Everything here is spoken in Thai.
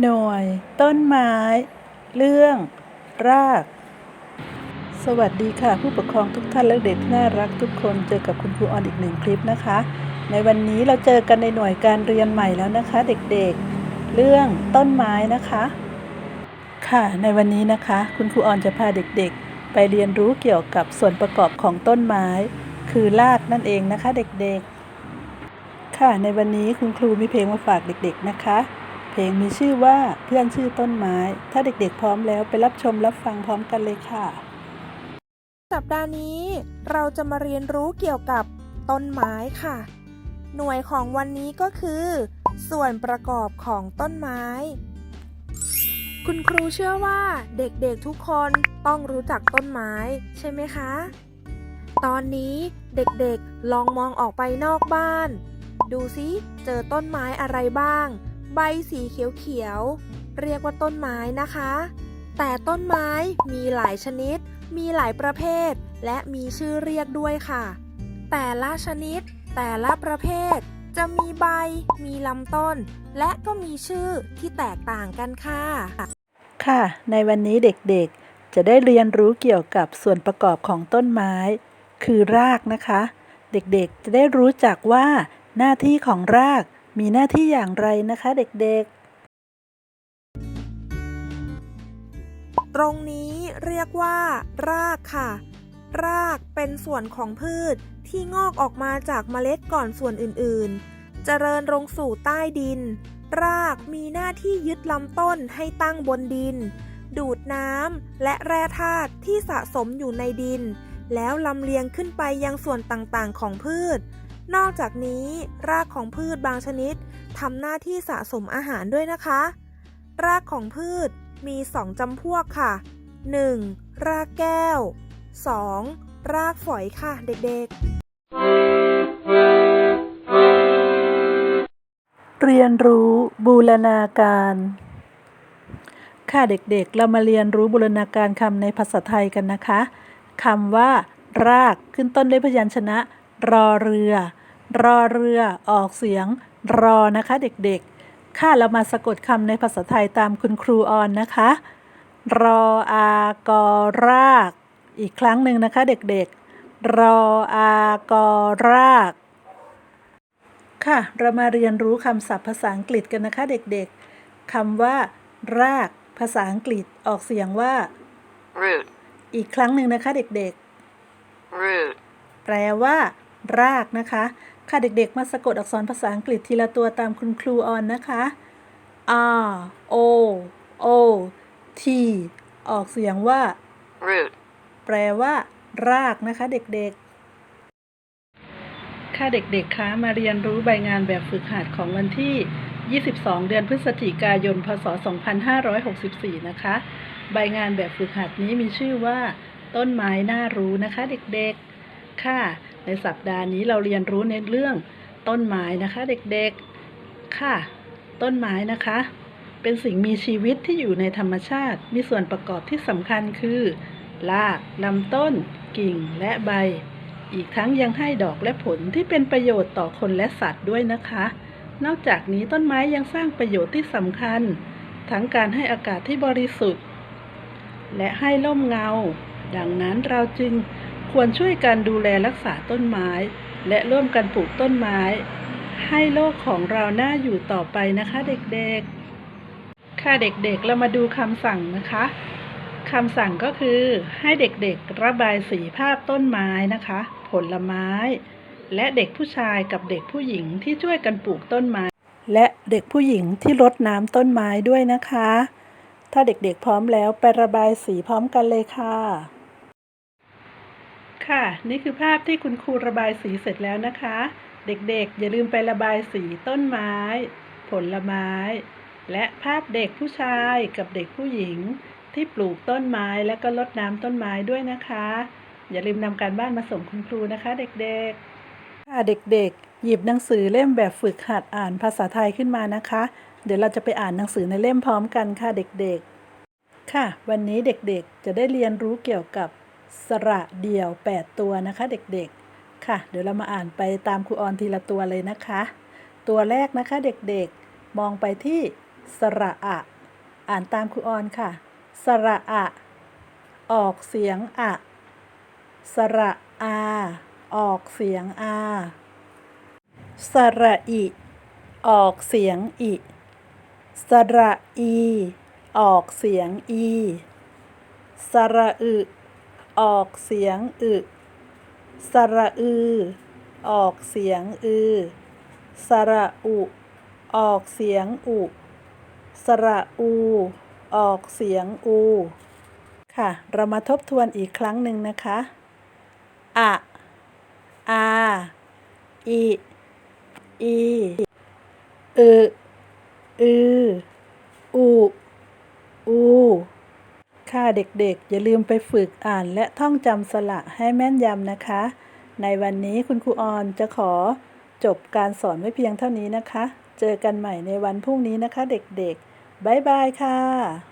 หน่วย ต้นไม้ เรื่อง ราก สวัสดีค่ะ ผู้ปกครองทุกท่านและเด็กที่น่ารักทุกคนเจอกับคุณครูออนอีกหนึ่งคลิปนะคะ ในวันนี้เราเจอกันในหน่วยการเรียนใหม่แล้วนะคะ เด็กๆ เรื่องต้นไม้นะคะ ค่ะในวันนี้นะคะ คุณครูออนจะพาเด็กๆ ไปเรียนรู้เกี่ยวกับส่วนประกอบของต้นไม้ คือรากนั่นเองนะคะ เด็กๆ ค่ะในวันนี้คุณครูมีเพลงมาฝากเด็ก ๆนะคะ เพลงมีชื่อว่าเพื่อนชื่อต้นไม้ ถ้าเด็กๆพร้อมแล้วไปรับชมรับฟังพร้อมกันเลยค่ะ สัปดาห์นี้เราจะมาเรียนรู้เกี่ยวกับต้นไม้ค่ะ หน่วยของวันนี้ก็คือ ส่วนประกอบของต้นไม้ คุณครูเชื่อว่าเด็กๆทุกคนต้องรู้จักต้นไม้ ใช่ไหมคะ ตอนนี้เด็กๆลองมองออกไปนอกบ้าน ดูซิเจอต้นไม้อะไรบ้าง ใบสีเขียวๆ เรียกว่าต้นไม้นะคะ แต่ต้นไม้มีหลายชนิด มีหลายประเภท และมีชื่อเรียกด้วยค่ะ แต่ละชนิด แต่ละประเภท จะมีใบ มีลำต้น และก็มีชื่อที่แตกต่างกันค่ะ ค่ะ ในวันนี้เด็กๆ จะได้เรียนรู้เกี่ยวกับส่วนประกอบของต้นไม้ คือรากนะคะ เด็กๆ จะได้รู้จักว่าหน้าที่ของราก มีหน้าที่อย่างไรนะคะเด็กๆ ตรงนี้เรียกว่า รากค่ะ รากเป็นส่วนของพืชที่งอกออกมาจากเมล็ดก่อนส่วนอื่นๆ เจริญลงสู่ใต้ดิน รากมีหน้าที่ยึดลำต้นให้ตั้งบนดิน ดูดน้ำและแร่ธาตุที่สะสมอยู่ในดิน แล้วลำเลียงขึ้นไปยังส่วนต่างๆ ของพืช นอกจากนี้รากของพืชบางชนิดทำหน้าที่สะสมอาหารด้วยนะคะ รากของพืชมีสองจำพวกค่ะ 1. รากแก้ว 2. รากฝอยค่ะเด็กๆ เรียนรู้บูรณาการ ค่ะเด็กๆ เรามาเรียนรู้บูรณาการคำในภาษาไทยกันนะคะคำว่า รากขึ้นต้นด้วยพยัญชนะ รอเรือ รอเรือออกเสียง รอนะคะเด็กๆ ค่ะเรามาสะกดคำในภาษาไทยตามคุณครูออนนะคะ รออากอราก อีกครั้งหนึ่งนะคะเด็กๆ รออากอราก ค่ะ เรามาเรียนรู้คำศัพท์ภาษาอังกฤษกันนะคะเด็กๆคำว่า ราก ภาษาอังกฤษออกเสียงว่า root, อีกครั้งหนึ่งนะคะเด็ก root, ๆแปลว่า รากนะคะ ค่ะเด็กๆ มาสะกดอักษรภาษาอังกฤษทีละตัวตามคุณครูออนนะคะ R O O T ออกเสียงว่า root, แปลว่า รากนะคะเด็กๆ ค่ะเด็กๆ คะมาเรียนรู้ใบงานแบบฝึกหัดของวันที่ 22 เดือนพฤศจิกายน พศ 2564 นะคะ ใบงานแบบฝึกหัดนี้มีชื่อว่า ต้นไม้น่ารู้นะคะเด็กๆ ค่ะ ในสัปดาห์นี้เราเรียนรู้ในเรื่องต้นไม้นะคะ เด็กๆ ค่ะ ต้นไม้นะคะ เป็นสิ่งมีชีวิตที่อยู่ในธรรมชาติ มีส่วนประกอบที่สำคัญคือรากลำต้น กิ่งและใบ อีกทั้งยังให้ดอกและผลที่เป็นประโยชน์ต่อคนและสัตว์ด้วยนะคะ นอกจากนี้ต้นไม้ยังสร้างประโยชน์ที่สำคัญ ทั้งการให้อากาศที่บริสุทธิ์ และให้ร่มเงา ดังนั้นเราจึง ควรช่วยกันดูแลรักษาต้นไม้ และร่วมกันปลูกต้นไม้ ให้โลกของเราน่าอยู่ต่อไปนะคะเด็กๆ ค่ะเด็กๆ เรามาดูคำสั่งนะคะคำสั่งก็คือให้เด็กๆ ระบายสีภาพต้นไม้นะคะ ผลไม้ และเด็กผู้ชายกับเด็กผู้หญิงที่ช่วยกันปลูกต้นไม้ และเด็กผู้หญิงที่รดน้ำต้นไม้ด้วยนะคะ ถ้าเด็กๆพร้อมแล้วไประบายสีพร้อมกันเลยค่ะ ค่ะ นี่คือภาพที่คุณครูระบายสีเสร็จแล้วนะคะ เด็กๆ อย่าลืมไประบายสีต้นไม้ ผลไม้ และภาพเด็กผู้ชายกับเด็กผู้หญิง ที่ปลูกต้นไม้และก็รดน้ำต้นไม้ด้วยนะคะ อย่าลืมนำการบ้านมาส่งคุณครูนะคะ เด็กๆ ค่ะเด็กๆ หยิบหนังสือเล่มแบบฝึกหัดอ่านภาษาไทยขึ้นมานะคะ เดี๋ยวเราจะไปอ่านหนังสือในเล่มพร้อมกันค่ะเด็กๆ ค่ะ วันนี้เด็กๆ จะได้เรียนรู้เกี่ยวกับ สระเดี่ยว 8 ตัวนะคะเด็กๆ ค่ะ เดี๋ยวเรามาอ่านไปตามครูออนทีละตัวเลยนะคะ ตัวแรกนะคะเด็กๆ มองไปที่สระอะ อ่านตามครูออนค่ะ สระอะ ออกเสียงอะ สระอา ออกเสียงอา สระอิ ออกเสียงอิ สระอี ออกเสียงอี สระอึ ออกเสียงอึสระอือ ออกเสียงอือ สระอุ ออกเสียงอุ สระอู ออกเสียงอู ค่ะ เรามาทบทวนอีกครั้งหนึ่งนะคะ อะ อาอิอี อึ อืออูอู ค่ะเด็กๆ อย่าลืมไปฝึกอ่านและท่องจำสระให้แม่นยำนะคะ ในวันนี้คุณครูออนจะขอจบการสอนไว้เพียงเท่านี้นะคะ เจอกันใหม่ในวันพรุ่งนี้นะคะเด็กๆ บ๊ายบายค่ะ